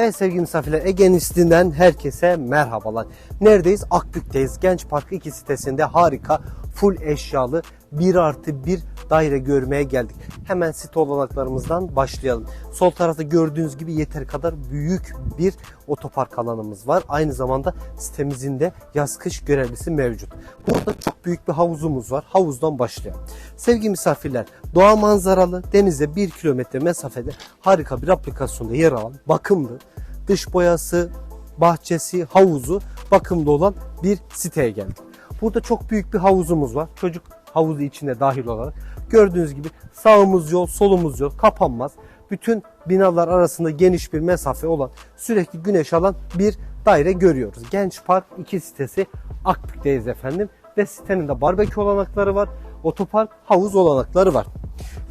Evet sevgili misafirler Ege'nin üstünden herkese merhabalar. Neredeyiz? Akbük'teyiz. Genç Park 2 sitesinde harika full eşyalı 1 artı 1 daire görmeye geldik. Hemen site olanaklarımızdan başlayalım. Sol tarafta gördüğünüz gibi yeter kadar büyük bir otopark alanımız var. Aynı zamanda sitemizin de yaz kış görevlisi mevcut. Burada çok büyük bir havuzumuz var. Havuzdan başlayalım. Sevgili misafirler, doğa manzaralı denize 1 kilometre mesafede harika bir aplikasyonda yer alan bakımlı, dış boyası, bahçesi, havuzu bakımda olan bir siteye geldik. Burada çok büyük bir havuzumuz var. Çocuk havuzu içine dahil olarak. Gördüğünüz gibi sağımız yol, solumuz yol kapanmaz. Bütün binalar arasında geniş bir mesafe olan sürekli güneş alan bir daire görüyoruz. Genç Park 2 sitesi Akbük'teyiz efendim. Ve sitenin de barbekü olanakları var. Otopark, havuz olanakları var.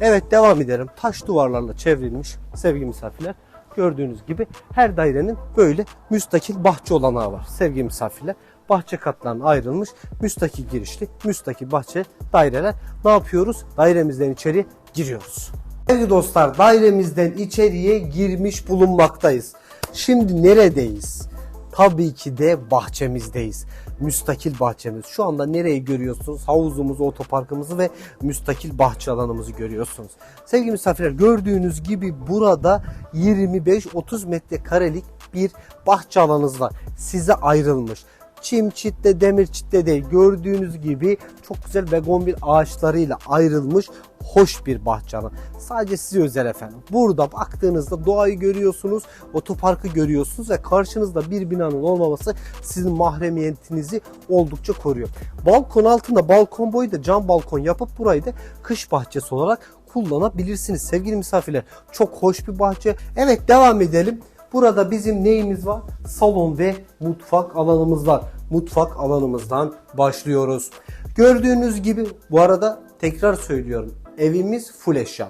Evet devam edelim. Taş duvarlarla çevrilmiş sevgili misafirler. Gördüğünüz gibi her dairenin böyle müstakil bahçe olanağı var sevgili misafirler. Bahçe katlarına ayrılmış müstakil girişli, müstakil bahçe daireler. Ne yapıyoruz? Dairemizden içeri giriyoruz. Sevgili dostlar dairemizden içeriye girmiş bulunmaktayız. Şimdi neredeyiz? Tabii ki de bahçemizdeyiz. Müstakil bahçemiz. Şu anda nereyi görüyorsunuz? Havuzumuzu, otoparkımızı ve müstakil bahçe alanımızı görüyorsunuz. Sevgili misafirler gördüğünüz gibi burada 25-30 metrekarelik bir bahçe alanınız var. Size ayrılmış. Çim çitle demir çitle değil gördüğünüz gibi çok güzel begon bir ağaçlarıyla ayrılmış hoş bir bahçe alanı. Sadece size özel efendim. Burada baktığınızda doğayı görüyorsunuz, otoparkı görüyorsunuz ve karşınızda bir binanın olmaması sizin mahremiyetinizi oldukça koruyor. Balkon altında balkon boyu da cam balkon yapıp burayı da kış bahçesi olarak kullanabilirsiniz sevgili misafirler. Çok hoş bir bahçe. Evet devam edelim. Burada bizim neyimiz var? Salon ve mutfak alanımız var. Mutfak alanımızdan başlıyoruz. Gördüğünüz gibi bu arada tekrar söylüyorum. Evimiz full eşya.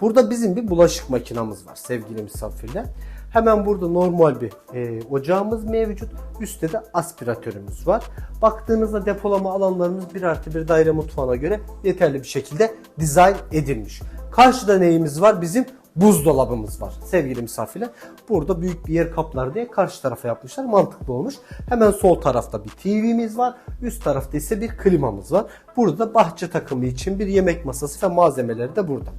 Burada bizim bir bulaşık makinamız var sevgili misafirler. Hemen burada normal bir e, ocağımız mevcut. Üstte de aspiratörümüz var. Baktığınızda depolama alanlarımız 1 artı 1 daire mutfağına göre yeterli bir şekilde dizayn edilmiş. Karşıda neyimiz var? Bizim buzdolabımız var sevgili misafirler. Burada büyük bir yer kaplar diye karşı tarafa yapmışlar. Mantıklı olmuş. Hemen sol tarafta bir TV'miz var. Üst tarafta ise bir klimamız var. Burada bahçe takımı için bir yemek masası ve malzemeleri de burada.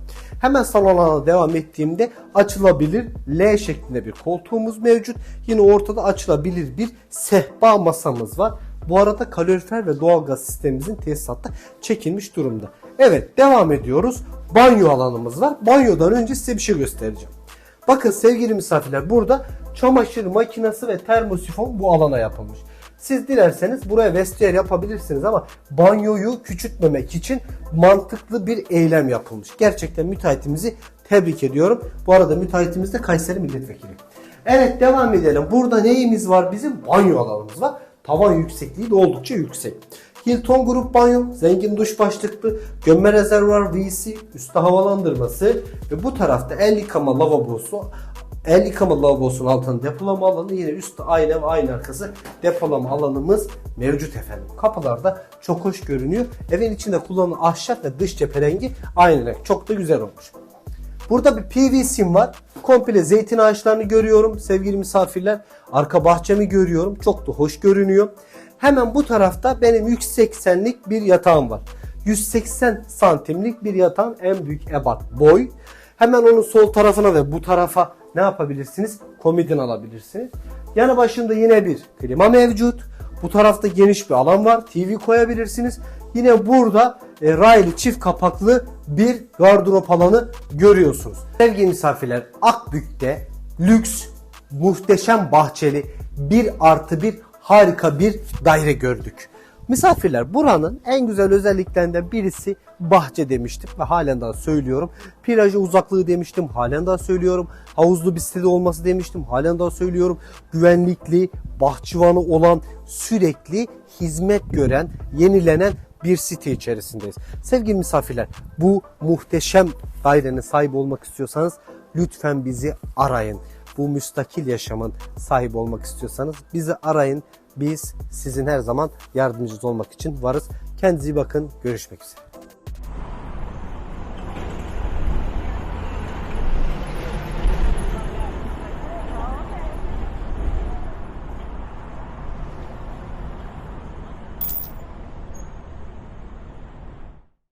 Hemen salon devam ettiğimde açılabilir L şeklinde bir koltuğumuz mevcut. Yine ortada açılabilir bir sehpa masamız var. Bu arada kalorifer ve doğalgaz sistemimizin tesisatta çekilmiş durumda. Evet devam ediyoruz. Banyo alanımız var. Banyodan önce size bir şey göstereceğim. Bakın sevgili misafirler burada çamaşır makinesi ve termosifon bu alana yapılmış. Siz dilerseniz buraya vestiyer yapabilirsiniz ama banyoyu küçültmemek için mantıklı bir eylem yapılmış. Gerçekten müteahhitimizi tebrik ediyorum. Bu arada müteahhitimiz de Kayseri milletvekili. Evet devam edelim. Burada neyimiz var bizim? Banyo alanımız var. Tavan yüksekliği de oldukça yüksek. Hilton grup banyo, zengin duş başlıklı, gömme rezervuar VC, üstte havalandırması ve bu tarafta el yıkama lavabosu, el yıkama lavabosunun altında depolama alanı yine üstte ayna ve ayna arkası depolama alanımız mevcut efendim. Kapılarda çok hoş görünüyor. Evin içinde kullanılan ahşap ve dış cephe rengi aynı renk. Çok da güzel olmuş. Burada bir PVC'm var. Komple zeytin ağaçlarını görüyorum sevgili misafirler. Arka bahçemi görüyorum. Çok da hoş görünüyor. Hemen bu tarafta benim 180'lik bir yatağım var. 180 santimlik bir yatağın en büyük ebat boy. Hemen onun sol tarafına ve bu tarafa ne yapabilirsiniz? Komodin alabilirsiniz. Yanı başında yine bir klima mevcut. Bu tarafta geniş bir alan var. TV koyabilirsiniz. Yine burada e, raylı çift kapaklı bir gardırop alanı görüyorsunuz. Sevgili misafirler Akbük'te lüks, muhteşem bahçeli bir artı bir harika bir daire gördük. Misafirler buranın en güzel özelliklerinden birisi bahçe demiştim ve halen daha söylüyorum. Plaja uzaklığı demiştim halen daha söylüyorum. Havuzlu bir sitede olması demiştim halen daha söylüyorum. Güvenlikli, bahçıvanı olan, sürekli hizmet gören, yenilenen bir site içerisindeyiz. Sevgili misafirler bu muhteşem dairenin sahibi olmak istiyorsanız lütfen bizi arayın. Bu müstakil yaşamın sahibi olmak istiyorsanız bizi arayın. Biz sizin her zaman yardımcınız olmak için varız. Kendinize iyi bakın. Görüşmek üzere.